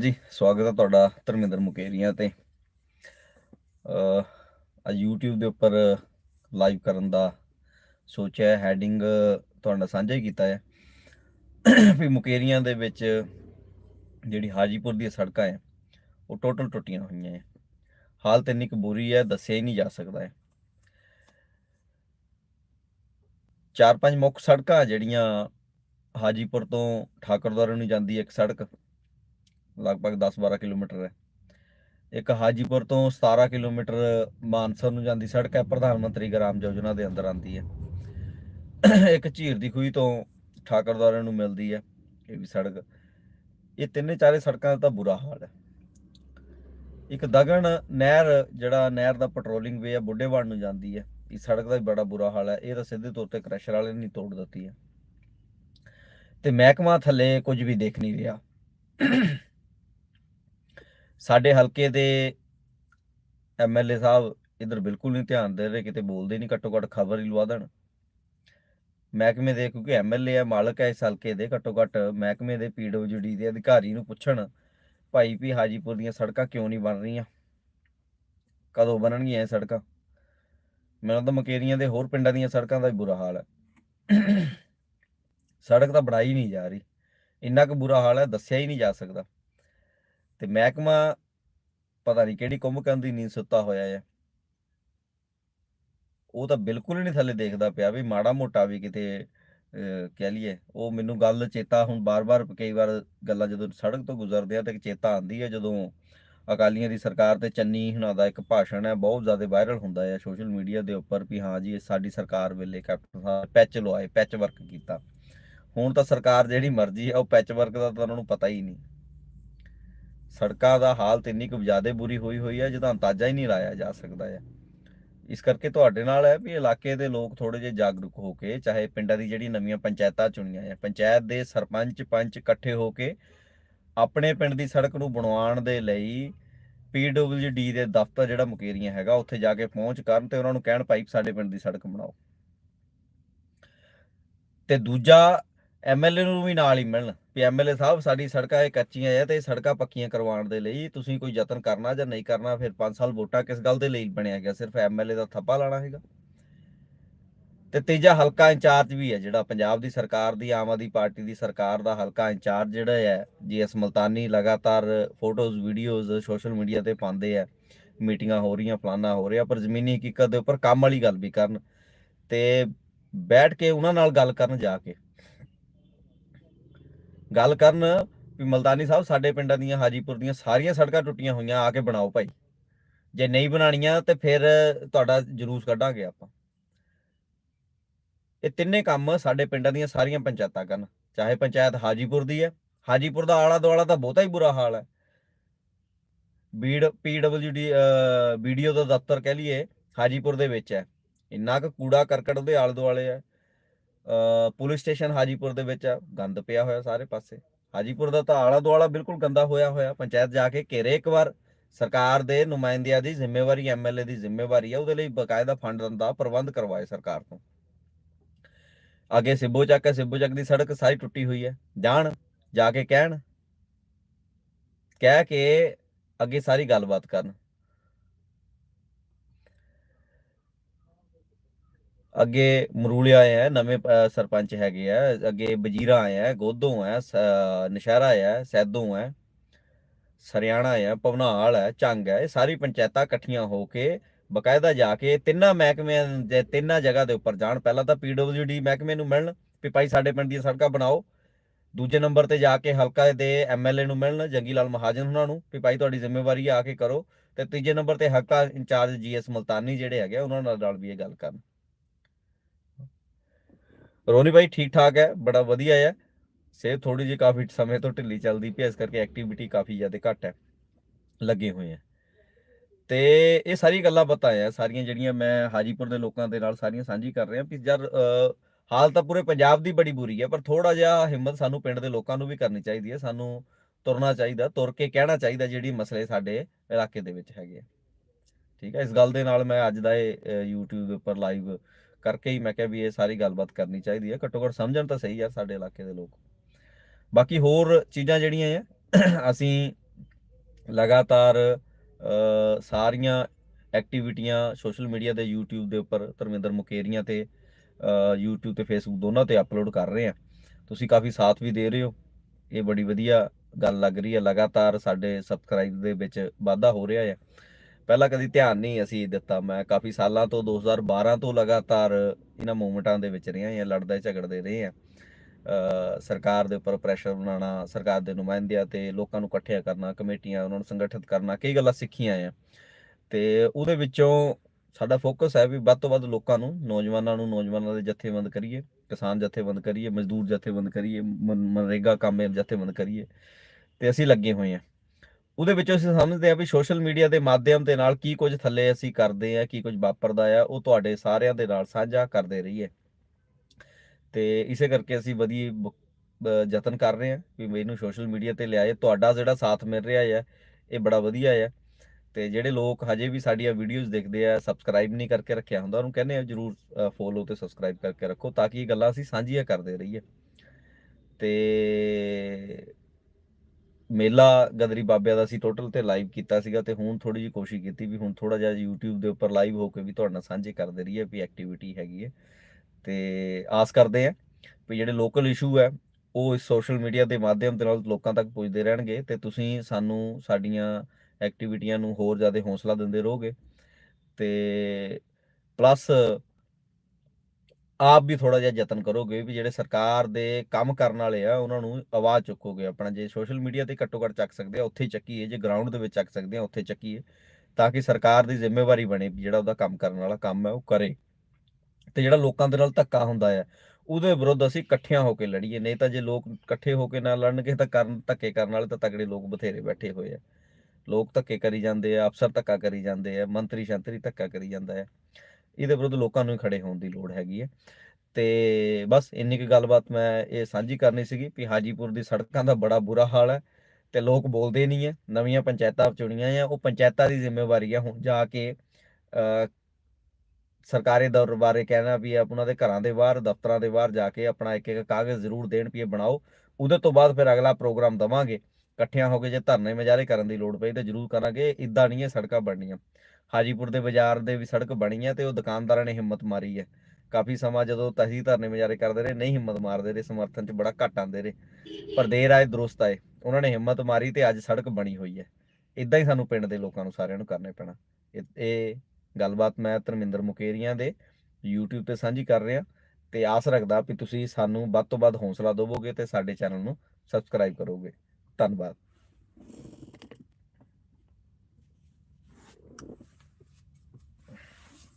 ਜੀ ਸਵਾਗਤ ਹੈ ਤੁਹਾਡਾ ਧਰਮਿੰਦਰ ਮੁਕੇਰੀਆਂ ਤੇ। ਅ ਅੱਜ YouTube ਦੇ ਉੱਪਰ ਲਾਈਵ ਕਰਨ ਦਾ ਸੋਚਿਆ ਹੈਡਿੰਗ ਤੁਹਾਡਾ ਸਾਂਝਾ ਹੀ ਕੀਤਾ ਹੈ। ਵੀ ਮੁਕੇਰੀਆਂ ਦੇ ਵਿੱਚ ਜਿਹੜੀ ਹਾਜੀਪੁਰ ਦੀਆਂ ਸੜਕਾਂ ਹੈ, ਉਹ ਟੋਟਲ ਟੁੱਟੀਆਂ ਹੋਈਆਂ ਹੈ। ਹਾਲਤ ਇੰਨੀ ਕੁ ਬੁਰੀ ਹੈ, ਦੱਸਿਆ ਹੀ ਨਹੀਂ ਜਾ ਸਕਦਾ ਹੈ। ਚਾਰ ਪੰਜ ਮੁੱਖ ਸੜਕਾਂ ਜਿਹੜੀਆਂ ਹਾਜੀਪੁਰ ਤੋਂ ਠਾਕਰਦੁਆਰੇ ਨੂੰ ਜਾਂਦੀ ਹੈ ਇੱਕ ਸੜਕ ਲਗਭਗ 10-12 ਕਿਲੋਮੀਟਰ ਹੈ। ਇੱਕ ਹਾਜੀਪੁਰ ਤੋਂ 17 ਕਿਲੋਮੀਟਰ ਮਾਨਸਾ ਨੂੰ ਜਾਂਦੀ ਸੜਕ ਹੈ, ਪ੍ਰਧਾਨ ਮੰਤਰੀ ਗ੍ਰਾਮ ਯੋਜਨਾ ਦੇ ਅੰਦਰ ਆਉਂਦੀ ਹੈ। ਇੱਕ ਝੀਰ ਦੀ ਖੂਹੀ ਤੋਂ ਠਾਕਰਦੁਆਰੇ ਨੂੰ ਮਿਲਦੀ ਹੈ ਇਹ ਵੀ ਸੜਕ। ਇਹ ਤਿੰਨੇ ਚਾਰੇ ਸੜਕਾਂ ਦਾ ਤਾਂ ਬੁਰਾ ਹਾਲ ਹੈ। ਇੱਕ ਦਗਨ ਨਹਿਰ, ਜਿਹੜਾ ਨਹਿਰ ਦਾ ਪੈਟਰੋਲਿੰਗ ਵੇ ਹੈ ਬੁੱਢੇਵਾੜ ਨੂੰ ਜਾਂਦੀ ਹੈ। ਇਹ ਸੜਕ ਦਾ ਵੀ ਬੜਾ ਬੁਰਾ ਹਾਲ ਹੈ। ਇਹ ਤਾਂ ਸਿੱਧੇ ਤੌਰ ਤੇ ਕ੍ਰੈਸ਼ਰ ਵਾਲੇ ਨੇ ਤੋੜ ਦਿੱਤੀ ਹੈ। ਤੇ ਮਹਿਕਮਾ ਥੱਲੇ ਕੁਝ ਵੀ ਦੇਖ ਨਹੀਂ ਰਿਹਾ। ਸਾਡੇ ਹਲਕੇ ਦੇ ਐਮਐਲਏ ਸਾਹਿਬ ਇਧਰ ਬਿਲਕੁਲ ਨਹੀਂ ਧਿਆਨ ਦੇ ਰਹੇ, ਕਿਤੇ ਬੋਲਦੇ ਨਹੀਂ, ਘੱਟੋ ਘੱਟ ਖਬਰ ਹੀ ਲਵਾ ਦੇਣ। ਮਹਿਕਮੇ ਦੇ, ਕਿਉਂਕਿ ਐਮਐਲਏ ਹੈ ਮਾਲਕ ਹੈ ਇਸ ਹਲਕੇ ਦੇ, ਘੱਟੋ ਘੱਟ ਮਹਿਕਮੇ ਦੇ ਪੀਡਬਲਯੂਡੀ ਦੇ ਅਧਿਕਾਰੀ ਨੂੰ ਪੁੱਛਣ, ਭਾਈ ਵੀ ਹਾਜੀਪੁਰ ਦੀਆਂ ਸੜਕਾਂ ਕਿਉਂ ਨਹੀਂ ਬਣ ਰਹੀਆਂ? ਕਦੋਂ ਬਣਨਗੀਆਂ ਇਹ ਸੜਕਾਂ? ਮੈਨੂੰ ਤਾਂ ਮਕੇਰੀਆਂ ਦੇ ਹੋਰ ਪਿੰਡਾਂ ਦੀਆਂ ਸੜਕਾਂ ਦਾ ਵੀ ਬੁਰਾ ਹਾਲ ਹੈ। ਸੜਕ ਤਾਂ ਬਣਾਈ ਨਹੀਂ ਜਾ ਰਹੀ। ਇੰਨਾ ਕੁ ਬੁਰਾ ਹਾਲ ਹੈ, ਦੱਸਿਆ ਹੀ ਨਹੀਂ ਜਾ ਸਕਦਾ। ਤੇ ਮਹਿਕਮਾ ਪਤਾ ਨਹੀਂ ਕਿਹੜੀ ਕੁੰਭਕਰਨ ਦੀ ਨੀਂਦ ਸੁੱਤਾ ਹੋਇਆ ਹੈ ਉਹ ਤਾਂ ਬਿਲਕੁਲ ਹੀ ਨਹੀਂ ਥੱਲੇ ਦੇਖਦਾ ਪਿਆ ਵੀ ਮਾੜਾ ਮੋਟਾ ਵੀ ਕਿਤੇ ਕਹਿ ਲਈਏ, ਉਹ ਮੈਨੂੰ ਗੱਲ ਚੇਤਾ ਹੁਣ ਬਾਰ-ਬਾਰ ਕਈ ਵਾਰ ਗੱਲਾਂ ਜਦੋਂ ਸੜਕ ਤੋਂ ਗੁਜ਼ਰਦੇ ਆ ਤੇ ਚੇਤਾ ਆਉਂਦੀ ਹੈ ਜਦੋਂ ਅਕਾਲੀਆਂ ਦੀ ਸਰਕਾਰ ਤੇ ਚੰਨੀ ਹੁਣਾਂ ਦਾ ਇੱਕ ਭਾਸ਼ਣ ਹੈ ਬਹੁਤ ਜ਼ਿਆਦਾ ਵਾਇਰਲ ਹੁੰਦਾ ਹੈ ਸੋਸ਼ਲ ਮੀਡੀਆ ਦੇ ਉੱਪਰ ਵੀ ਹਾਂ ਜੀ, ਸਾਡੀ ਸਰਕਾਰ ਵੇਲੇ ਕੈਪਟਨ ਸਾਹਿਬ ਪੈਚ ਲਵਾਏ, ਪੈਚ ਵਰਕ ਕੀਤਾ। ਹੁਣ ਤਾਂ ਸਰਕਾਰ ਜਿਹੜੀ ਮਰਜ਼ੀ ਹੈ ਉਹ ਪੈਚ ਵਰਕ ਦਾ ਤਾਂ ਉਹਨਾਂ ਨੂੰ ਪਤਾ ਹੀ ਨਹੀਂ ਸੜਕਾਂ ਦਾ ਹਾਲਤ ਇੰਨੀ ਕੁ ਜ਼ਿਆਦਾ ਬੁਰੀ ਹੋਈ ਹੋਈ ਹੈ, ਜਿਹਦਾ ਅੰਦਾਜ਼ਾ ਹੀ ਨਹੀਂ ਲਾਇਆ ਜਾ ਸਕਦਾ ਹੈ। ਇਸ ਕਰਕੇ ਤੁਹਾਡੇ ਨਾਲ ਹੈ ਵੀ ਇਲਾਕੇ ਦੇ ਲੋਕ ਥੋੜੇ ਜਿਹਾ ਜਾਗਰੂਕ ਹੋ ਕੇ, ਚਾਹੇ ਪਿੰਡਾਂ ਦੀ ਜਿਹੜੀ ਨਵੀਆਂ ਪੰਚਾਇਤਾਂ ਚੁਣੀਆਂ ਹੈ ਪੰਚਾਇਤ ਦੇ ਸਰਪੰਚ ਪੰਚ ਇਕੱਠੇ ਹੋ ਕੇ ਆਪਣੇ ਪਿੰਡ ਦੀ ਸੜਕ ਨੂੰ ਬਣਵਾਉਣ ਦੇ ਲਈ ਪੀਡਬਲਯੂਡੀ ਦੇ ਦਫ਼ਤਰ ਜਿਹੜਾ ਮੁਕੇਰੀਆਂ ਹੈਗਾ, ਉੱਥੇ ਜਾ ਕੇ ਪਹੁੰਚ ਕਰਨ ਤੇ ਉਹਨਾਂ ਨੂੰ ਕਹਿਣ, ਭਾਈ, ਸਾਡੇ ਪਿੰਡ ਦੀ ਸੜਕ ਬਣਾਓ। ਤੇ ਦੂਜਾ ਐਮਐਲਏ ਨੂੰ ਵੀ ਨਾਲ ਹੀ ਮਿਲਣ, ਵੀ ਐਮਐਲਏ ਸਾਹਿਬ ਸਾਡੀ ਸੜਕਾਂ ਇਹ ਕੱਚੀਆਂ ਐ ਤੇ ਇਹ ਸੜਕਾਂ ਪੱਕੀਆਂ ਕਰਵਾਉਣ ਦੇ ਲਈ ਤੁਸੀਂ ਕੋਈ ਯਤਨ ਕਰਨਾ ਜਾਂ ਨਹੀਂ ਕਰਨਾ, ਫਿਰ 5 ਸਾਲ ਵੋਟਾਂ ਕਿਸ ਗੱਲ ਦੇ ਲਈ ਬਣਿਆ ਗਿਆ? ਸਿਰਫ ਐਮਐਲਏ ਦਾ ਥੱਪਾ ਲਾਣਾ ਹੈਗਾ ਤੇ ਤੀਜਾ ਹਲਕਾ ਇੰਚਾਰਜ ਵੀ ਹੈ ਜਿਹੜਾ, ਪੰਜਾਬ ਦੀ ਸਰਕਾਰ ਦੀ, ਆਮ ਆਦਮੀ ਪਾਰਟੀ ਦੀ ਸਰਕਾਰ ਦਾ ਹਲਕਾ ਇੰਚਾਰਜ ਜਿਹੜਾ ਹੈ ਜੀਐਸ ਮਲਤਾਨੀ ਲਗਾਤਾਰ ਫੋਟੋਜ਼, ਵੀਡੀਓਜ਼ ਸੋਸ਼ਲ ਮੀਡੀਆ ਤੇ ਪਾਉਂਦੇ ਆ। ਮੀਟਿੰਗਾਂ ਹੋ ਰਹੀਆਂ, ਫਲਾਨਾ ਹੋ ਰਿਹਾ, ਪਰ ਜ਼ਮੀਨੀ ਹਕੀਕਤ ਦੇ ਉੱਪਰ ਕੰਮ ਵਾਲੀ ਗੱਲ ਵੀ ਕਰਨ ਤੇ ਬੈਠ ਕੇ ਉਹਨਾਂ ਨਾਲ ਗੱਲ ਕਰਨ ਜਾ ਕੇ। ਗੱਲ ਕਰਨ ਵੀ ਮਲਤਾਨੀ ਸਾਹਿਬ, ਸਾਡੇ ਪਿੰਡਾਂ ਦੀਆਂ, ਹਾਜੀਪੁਰ ਦੀਆਂ ਸਾਰੀਆਂ ਸੜਕਾਂ ਟੁੱਟੀਆਂ ਹੋਈਆਂ, ਆ ਕੇ ਬਣਾਓ ਭਾਈ। ਜੇ ਨਹੀਂ ਬਣਾਣੀਆਂ ਤੇ ਫਿਰ ਤੁਹਾਡਾ ਜਲੂਸ ਕੱਢਾਂਗੇ ਆਪਾਂ। ਇਹ ਤਿੰਨੇ ਕੰਮ ਸਾਡੇ ਪਿੰਡਾਂ ਦੀਆਂ ਸਾਰੀਆਂ ਪੰਚਾਇਤਾਂ ਕਰਨ, ਚਾਹੇ ਪੰਚਾਇਤ ਹਾਜੀਪੁਰ ਦੀ ਹੈ। ਹਾਜੀਪੁਰ ਦਾ ਆਲਾ ਦੁਆਲਾ ਤਾਂ ਬਹੁਤਾ ਹੀ ਬੁਰਾ ਹਾਲ ਹੈ। ਬੀਡ ਪੀਡਬਲਯੂਡੀ ਵੀਡੀਓ ਦਾ ਦਫ਼ਤਰ ਕਹਿ ਲਈਏ, ਹਾਜੀਪੁਰ ਦੇ ਵਿੱਚ ਹੈ। ਇੰਨਾ ਕੁ ਕੂੜਾ ਕਰਕਟ ਉਹਦੇ ਆਲੇ ਦੁਆਲੇ ਹੈ। ਪੁਲਿਸ ਸਟੇਸ਼ਨ ਹਾਜੀਪੁਰ ਦੇ ਵਿੱਚ ਗੰਦ ਪਿਆ ਹੋਇਆ ਸਾਰੇ ਪਾਸੇ। ਹਾਜੀਪੁਰ ਦਾ ਤਾਂ ਆਲਾ ਦੁਆਲਾ ਬਿਲਕੁਲ ਗੰਦਾ ਹੋਇਆ ਹੋਇਆ, ਪੰਚਾਇਤ ਜਾ ਕੇ ਘੇਰੇ ਇੱਕ ਵਾਰ। ਸਰਕਾਰ ਦੇ ਨੁਮਾਇੰਦਿਆਂ ਦੀ ਜ਼ਿੰਮੇਵਾਰੀ ਐਮਐਲਏ ਦੀ ਜ਼ਿੰਮੇਵਾਰੀ ਹੈ ਉਹਦੇ ਲਈ ਬਕਾਇਦਾ ਫੰਡ ਦਾ ਪ੍ਰਬੰਧ ਕਰਵਾਏ ਸਰਕਾਰ ਤੋਂ। ਅੱਗੇ ਸਿੱਬੋ ਚੱਕ ਹੈ, ਸਿੱਬੋ ਚੱਕ ਦੀ ਸੜਕ ਸਾਰੀ ਟੁੱਟੀ ਹੋਈ ਹੈ। ਜਾਣ, ਜਾ ਕੇ ਕਹਿਣ, ਕਹਿ ਕੇ ਅੱਗੇ ਸਾਰੀ ਗੱਲਬਾਤ ਕਰਨ। ਅੱਗੇ ਮਰੂਲਿਆ ਆ ਨਵੇਂ ਸਰਪੰਚ ਹੈਗੇ ਆ ਅੱਗੇ ਵਜੀਰਾ ਆਏ ਆ ਗੋਧੋਂ ਆ ਨਸ਼ਹਿਰਾ ਆ ਸੈਦੋਂ ਆ ਸਰਿਆਣਾ ਆ ਭਵਨਾਲ ਆ ਝੰਗ ਆ ਇਹ ਸਾਰੀ ਪੰਚਾਇਤਾਂ ਇਕੱਠੀਆਂ ਹੋ ਕੇ ਬਕਾਇਦਾ ਜਾ ਕੇ ਤਿੰਨਾਂ ਮਹਿਕਮਿਆਂ ਦੇ ਤਿੰਨਾਂ ਜਗ੍ਹਾ ਦੇ ਉੱਪਰ ਜਾਣ। ਪਹਿਲਾਂ ਤਾਂ ਪੀਡਬਲਯੂਡੀ ਮਹਿਕਮੇ ਨੂੰ ਮਿਲਣ ਵੀ ਭਾਈ ਸਾਡੇ ਪਿੰਡ ਦੀਆਂ ਸੜਕਾਂ ਬਣਾਓ। ਦੂਜੇ ਨੰਬਰ ਤੇ ਜਾ ਕੇ ਹਲਕਾ ਦੇ ਐਮਐਲਏ ਨੂੰ ਮਿਲਣ ਜੰਗੀ ਲਾਲ ਮਹਾਜਨ ਉਹਨਾਂ ਨੂੰ ਵੀ ਭਾਈ ਤੁਹਾਡੀ ਜ਼ਿੰਮੇਵਾਰੀ ਆ ਕੇ ਕਰੋ। ਤੇ ਤੀਜੇ ਨੰਬਰ ਤੇ ਹਲਕਾ ਇੰਚਾਰਜ ਜੀਐਸ ਮਲਤਾਨੀ ਜਿਹੜੇ ਹੈਗੇ ਆ, ਉਹਨਾਂ ਨਾਲ ਨਾਲ ਵੀ ਇਹ ਗੱਲ ਕਰਨ। ਰੋਨੀ ਭਾਈ ਠੀਕ ਠਾਕ ਹੈ ਬੜਾ ਵਧੀਆ ਹੈ। ਸਿਹਤ ਥੋੜੀ ਜਿਹੀ ਕਾਫੀ ਸਮੇਂ ਤੋਂ ਢਿੱਲੀ ਚੱਲਦੀ ਪਈ ਇਸ ਕਰਕੇ ਐਕਟੀਵਿਟੀ ਕਾਫੀ ਜ਼ਿਆਦਾ ਘੱਟ ਹੈ ਲੱਗੇ ਹੋਏ ਆ ਤੇ ਇਹ ਸਾਰੀ ਗੱਲਾਂ ਪਤਾ ਹੈ ਸਾਰੀਆਂ ਜਿਹੜੀਆਂ ਮੈਂ ਹਾਜੀਪੁਰ ਦੇ ਲੋਕਾਂ ਦੇ ਨਾਲ ਸਾਰੀਆਂ ਸਾਂਝੀ ਕਰ ਰਿਹਾ ਕਿ ਯਾਰ ਅ, ਹਾਲ ਤਾਂ ਪੂਰੇ ਪੰਜਾਬ ਦੀ ਬੜੀ ਬੁਰੀ ਹੈ ਪਰ ਥੋੜਾ ਜਿਹਾ ਹਿੰਮਤ ਸਾਨੂੰ ਪਿੰਡ ਦੇ ਲੋਕਾਂ ਨੂੰ ਵੀ ਕਰਨੀ ਚਾਹੀਦੀ ਹੈ ਸਾਨੂੰ ਤੁਰਨਾ ਚਾਹੀਦਾ ਤੁਰ ਕੇ ਕਹਿਣਾ ਚਾਹੀਦਾ ਜਿਹੜੀ ਮਸਲੇ ਸਾਡੇ ਇਲਾਕੇ ਦੇ ਵਿੱਚ ਹੈਗੇ ਆ। ਠੀਕ ਹੈ ਇਸ ਗੱਲ ਦੇ ਨਾਲ ਮੈਂ ਅੱਜ ਦਾ ਇਹ ਅ, YouTube ਦੇ ਉੱਪਰ ਲਾਈਵ ਕਰਕੇ ਹੀ ਮੈਂ ਕਿਹਾ ਵੀ ਇਹ ਸਾਰੀ ਗੱਲਬਾਤ ਕਰਨੀ ਚਾਹੀਦੀ ਹੈ। ਘੱਟੋ ਘੱਟ ਸਮਝਣ ਤਾਂ ਸਹੀ ਯਾਰ ਸਾਡੇ ਇਲਾਕੇ ਦੇ ਲੋਕ। ਬਾਕੀ ਹੋਰ ਚੀਜ਼ਾਂ ਜਿਹੜੀਆਂ ਆ ਅਸੀਂ ਲਗਾਤਾਰ ਸਾਰੀਆਂ ਐਕਟੀਵਿਟੀਆਂ ਸੋਸ਼ਲ ਮੀਡੀਆ ਤੇ YouTube ਦੇ ਉੱਪਰ ਧਰਮਿੰਦਰ ਮੁਕੇਰੀਆਂ ਤੇ ਅ, YouTube ਤੇ Facebook ਦੋਨਾਂ ਤੇ ਅਪਲੋਡ ਕਰ ਰਹੇ ਆ। ਤੁਸੀਂ ਕਾਫੀ ਸਾਥ ਵੀ ਦੇ ਰਹੇ ਹੋ। ਇਹ ਬੜੀ ਵਧੀਆ ਗੱਲ ਲੱਗ ਰਹੀ ਹੈ ਲਗਾਤਾਰ ਸਾਡੇ ਸਬਸਕ੍ਰਾਈਬ ਦੇ ਵਿੱਚ ਵਾਧਾ ਹੋ ਰਿਹਾ ਹੈ ਪਹਿਲਾਂ ਕਦੀ ਧਿਆਨ ਨਹੀਂ ਅਸੀਂ ਦਿੱਤਾ। ਮੈਂ ਕਾਫੀ ਸਾਲਾਂ ਤੋਂ 2012 ਤੋਂ ਲਗਾਤਾਰ ਇਹਨਾਂ ਮੂਵਮੈਂਟਾਂ ਦੇ ਵਿੱਚ ਰਿਹਾ ਹਾਂ ਲੜਦੇ ਝਗੜਦੇ ਰਹੇ ਹਾਂ। ਸਰਕਾਰ ਦੇ ਉੱਪਰ ਪ੍ਰੈਸ਼ਰ ਬਣਾਉਣਾ, ਸਰਕਾਰ ਦੇ ਨੁਮਾਇੰਦਿਆਂ ਤੇ ਲੋਕਾਂ ਨੂੰ ਇਕੱਠਿਆਂ ਕਰਨਾ, ਕਮੇਟੀਆਂ, ਉਹਨਾਂ ਨੂੰ ਸੰਗਠਿਤ ਕਰਨਾ, ਕਈ ਗੱਲਾਂ ਸਿੱਖੀਆਂ ਆ ਤੇ ਉਹਦੇ ਵਿੱਚੋਂ ਸਾਡਾ ਫੋਕਸ ਹੈ ਵੀ ਵੱਧ ਤੋਂ ਵੱਧ ਲੋਕਾਂ ਨੂੰ, ਨੌਜਵਾਨਾਂ ਨੂੰ, ਨੌਜਵਾਨਾਂ ਦੇ ਜਥੇਬੰਦ ਕਰੀਏ, ਕਿਸਾਨ ਜਥੇਬੰਦ ਕਰੀਏ, ਮਜ਼ਦੂਰ ਜਥੇਬੰਦ ਕਰੀਏ, ਮਨ- ਮਨਰੇਗਾ ਕਾਮੇ ਜਥੇਬੰਦ ਕਰੀਏ। ਤੇ ਅਸੀਂ ਲੱਗੇ ਹੋਏ ਹਾਂ। ਉਹਦੇ ਵਿੱਚੋਂ ਅਸੀਂ ਸਮਝਦੇ ਹਾਂ ਵੀ ਸੋਸ਼ਲ ਮੀਡੀਆ ਦੇ ਮਾਧਿਅਮ ਦੇ ਨਾਲ ਕੀ ਕੁਝ ਥੱਲੇ ਅਸੀਂ ਕਰਦੇ ਆ ਕੀ ਕੁਝ ਵਾਪਰਦਾ ਆ, ਉਹ ਤੁਹਾਡੇ ਸਾਰਿਆਂ ਦੇ ਨਾਲ ਸਾਂਝਾ ਕਰਦੇ ਰਹੀਏ। ਤੇ ਇਸੇ ਕਰਕੇ ਅਸੀਂ ਵਧੀਆ ਬ- ਯਤਨ ਕਰ ਰਹੇ ਹਾਂ ਵੀ ਮੈਨੂੰ ਸੋਸ਼ਲ ਮੀਡੀਆ ਤੇ ਲਿਆਏ। ਤੁਹਾਡਾ ਜਿਹੜਾ ਸਾਥ ਮਿਲ ਰਿਹਾ ਆ, ਇਹ ਬੜਾ ਵਧੀਆ ਆ। ਤੇ ਜਿਹੜੇ ਲੋਕ ਹਜੇ ਵੀ ਸਾਡੀਆਂ ਵੀਡੀਓਜ਼ ਦੇਖਦੇ ਆ ਸਬਸਕ੍ਰਾਈਬ ਨਹੀਂ ਕਰਕੇ ਰੱਖਿਆ ਹੁੰਦਾ, ਉਹਨੂੰ ਕਹਿੰਦੇ ਆ ਜਰੂਰ ਫੋਲੋ ਤੇ ਸਬਸਕ੍ਰਾਈਬ ਕਰਕੇ ਰੱਖੋ ਤਾਂ ਕਿ ਇਹ ਗੱਲਾਂ ਅਸੀਂ ਸਾਂਝੀਆਂ ਕਰਦੇ ਰਹੀਏ। ਤੇ ਮੇਲਾ ਗਦਰੀ ਬਾਬਿਆਂ ਦਾ ਅਸੀਂ ਟੋਟਲ ਤੇ ਲਾਈਵ ਕੀਤਾ ਸੀਗਾ ਤੇ ਹੁਣ ਥੋੜੀ ਜਿਹੀ ਕੋਸ਼ਿਸ਼ ਕੀਤੀ ਵੀ ਹੁਣ ਥੋੜਾ ਜਿਹਾ YouTube ਦੇ ਉੱਪਰ ਲਾਈਵ ਹੋ ਕੇ ਵੀ ਤੁਹਾਡੇ ਨਾਲ ਸਾਂਝੇ ਕਰਦੇ ਰਹੀਏ ਵੀ ਐਕਟੀਵਿਟੀ ਹੈਗੀ ਹੈ। ਤੇ ਆਸ ਕਰਦੇ ਆ ਵੀ ਜਿਹੜੇ ਲੋਕਲ ਇਸ਼ੂ ਹੈ, ਉਹ ਇਸ ਸੋਸ਼ਲ ਮੀਡੀਆ ਦੇ ਮਾਧਿਅਮ ਦੇ ਨਾਲ ਲੋਕਾਂ ਤੱਕ ਪਹੁੰਚਦੇ ਰਹਿਣਗੇ ਤੇ ਤੁਸੀਂ ਸਾਨੂੰ ਸਾਡੀਆਂ ਐਕਟੀਵਿਟੀਆਂ ਨੂੰ ਹੋਰ ਜ਼ਿਆਦਾ ਹੌਸਲਾ ਦਿੰਦੇ ਰਹੋਗੇ। ਤੇ ਪਲੱਸ ਆਪ ਵੀ ਥੋੜਾ ਜਿਹਾ ਯਤਨ ਕਰੋਗੇ ਵੀ ਜਿਹੜੇ ਸਰਕਾਰ ਦੇ ਕੰਮ ਕਰਨ ਵਾਲੇ ਆ, ਉਹਨਾਂ ਨੂੰ ਆਵਾਜ਼ ਚੁੱਕੋਗੇ ਆਪਣਾ, ਜੇ ਸੋਸ਼ਲ ਮੀਡੀਆ ਤੇ ਘੱਟੋ ਘੱਟ ਚੱਕ ਸਕਦੇ ਆ, ਉੱਥੇ ਚੱਕੀਏ, ਜੇ ਗਰਾਊਂਡ ਦੇ ਵਿੱਚ ਚੱਕ ਸਕਦੇ ਆ, ਉੱਥੇ ਚੱਕੀਏ, ਤਾਂ ਕਿ ਸਰਕਾਰ ਦੀ ਜ਼ਿੰਮੇਵਾਰੀ ਬਣੇ ਵੀ ਜਿਹੜਾ ਉਹਦਾ ਕੰਮ ਕਰਨ ਵਾਲਾ ਕੰਮ ਹੈ, ਉਹ ਕਰੇ। ਤੇ ਜਿਹੜਾ ਲੋਕਾਂ ਦੇ ਨਾਲ ਧੱਕਾ ਹੁੰਦਾ ਹੈ ਉਹਦੇ ਵਿਰੁੱਧ ਅਸੀਂ ਇਕੱਠਿਆਂ ਹੋ ਕੇ ਲੜੀਏ, ਨਹੀਂ ਤਾਂ ਜੇ ਲੋਕ ਇਕੱਠੇ ਹੋ ਕੇ ਨਾ ਲੜਨਗੇ ਤਾਂ ਕਰਨ, ਧੱਕੇ ਕਰਨ ਵਾਲੇ ਤਾਂ ਤਕੜੇ ਲੋਕ ਬਥੇਰੇ ਬੈਠੇ ਹੋਏ ਆ। ਲੋਕ ਧੱਕੇ ਕਰੀ ਜਾਂਦੇ ਆ, ਅਫਸਰ ਧੱਕਾ ਕਰੀ ਜਾਂਦੇ ਆ ਮੰਤਰੀ ਸ਼ੰਤਰੀ ਧੱਕਾ ਕਰੀ ਜਾਂਦਾ ਹੈ ਇਹਦੇ ਵਿਰੁੱਧ ਲੋਕਾਂ ਨੂੰ ਹੀ ਖੜੇ ਹੋਣ ਦੀ ਲੋੜ ਹੈਗੀ ਹੈ। ਤੇ ਬਸ ਇੰਨੀ ਕੁ ਗੱਲਬਾਤ ਮੈਂ ਇਹ ਸਾਂਝੀ ਕਰਨੀ ਸੀਗੀ ਵੀ ਹਾਜੀਪੁਰ ਦੀ ਸੜਕਾਂ ਦਾ ਬੜਾ ਬੁਰਾ ਹਾਲ ਹੈ ਤੇ ਲੋਕ ਬੋਲਦੇ ਨਹੀਂ ਹੈ, ਨਵੀਆਂ ਪੰਚਾਇਤਾਂ ਚੁਣੀਆਂ ਆ ਉਹ ਪੰਚਾਇਤਾਂ ਦੀ ਜ਼ਿੰਮੇਵਾਰੀ ਆ ਹੁਣ ਜਾ ਕੇ ਸਰਕਾਰੀ ਦੌਰ ਬਾਰੇ ਕਹਿਣਾ ਵੀ ਆਪ ਉਹਨਾਂ ਦੇ ਘਰਾਂ ਦੇ ਬਾਹਰ, ਦਫ਼ਤਰਾਂ ਦੇ ਬਾਹਰ ਜਾ ਕੇ ਆਪਣਾ ਇੱਕ ਇੱਕ ਕਾਗਜ਼ ਜ਼ਰੂਰ ਦੇਣ ਵੀ ਇਹ ਬਣਾਓ, ਉਹਦੇ ਤੋਂ ਬਾਅਦ ਫਿਰ ਅਗਲਾ ਪ੍ਰੋਗਰਾਮ ਦਵਾਂਗੇ। ਇਕੱਠਿਆਂ ਹੋ ਕੇ ਜੇ ਧਰਨੇ ਮੁਜ਼ਾਹਰੇ ਕਰਨ ਦੀ ਲੋੜ ਪਈ ਤਾਂ ਜ਼ਰੂਰ ਕਰਾਂਗੇ ਇਦਾਂ ਨਹੀਂ ਇਹ ਸੜਕਾਂ ਬਣਨੀਆਂ। ਹਾਜੀਪੁਰ ਦੇ ਬਾਜ਼ਾਰ ਦੇ ਵੀ ਸੜਕ ਬਣੀ ਹੈ ਤੇ ਉਹ ਦੁਕਾਨਦਾਰਾਂ ਨੇ ਹਿੰਮਤ ਮਾਰੀ ਹੈ ਕਾਫੀ ਸਮਾਂ ਜਦੋਂ ਤਹੀ ਧਰਨੇ ਮੁਜ਼ਾਹਰੇ ਕਰਦੇ ਰਹੇ, ਨਹੀਂ ਹਿੰਮਤ ਮਾਰਦੇ ਰਹੇ, ਸਮਰਥਨ 'ਚ ਬੜਾ ਘੱਟ ਆਉਂਦੇ ਰਹੇ। ਪਰ ਦੇਰ ਆਏ, ਦਰੁਸਤ ਆਏ, ਉਹਨਾਂ ਨੇ ਹਿੰਮਤ ਮਾਰੀ ਤੇ ਅੱਜ ਸੜਕ ਬਣੀ ਹੋਈ ਹੈ ਇਦਾਂ ਹੀ ਸਾਨੂੰ ਪਿੰਡ ਦੇ ਲੋਕਾਂ ਨੂੰ ਸਾਰਿਆਂ ਨੂੰ ਕਰਨੇ ਪੈਣਾ। ਇਹ ਇਹ ਗੱਲਬਾਤ ਮੈਂ ਧਰਮਿੰਦਰ ਮੁਕੇਰੀਆਂ ਦੇ YouTube ਤੇ ਸਾਂਝੀ ਕਰ ਰਿਹਾ ਤੇ ਆਸ ਰੱਖਦਾ ਵੀ ਤੁਸੀਂ ਸਾਨੂੰ ਵੱਧ ਤੋਂ ਵੱਧ ਹੌਸਲਾ ਦੇਵੋਗੇ ਤੇ ਸਾਡੇ ਚੈਨਲ ਨੂੰ ਸਬਸਕ੍ਰਾਈਬ ਕਰੋਗੇ। ਧੰਨਵਾਦ।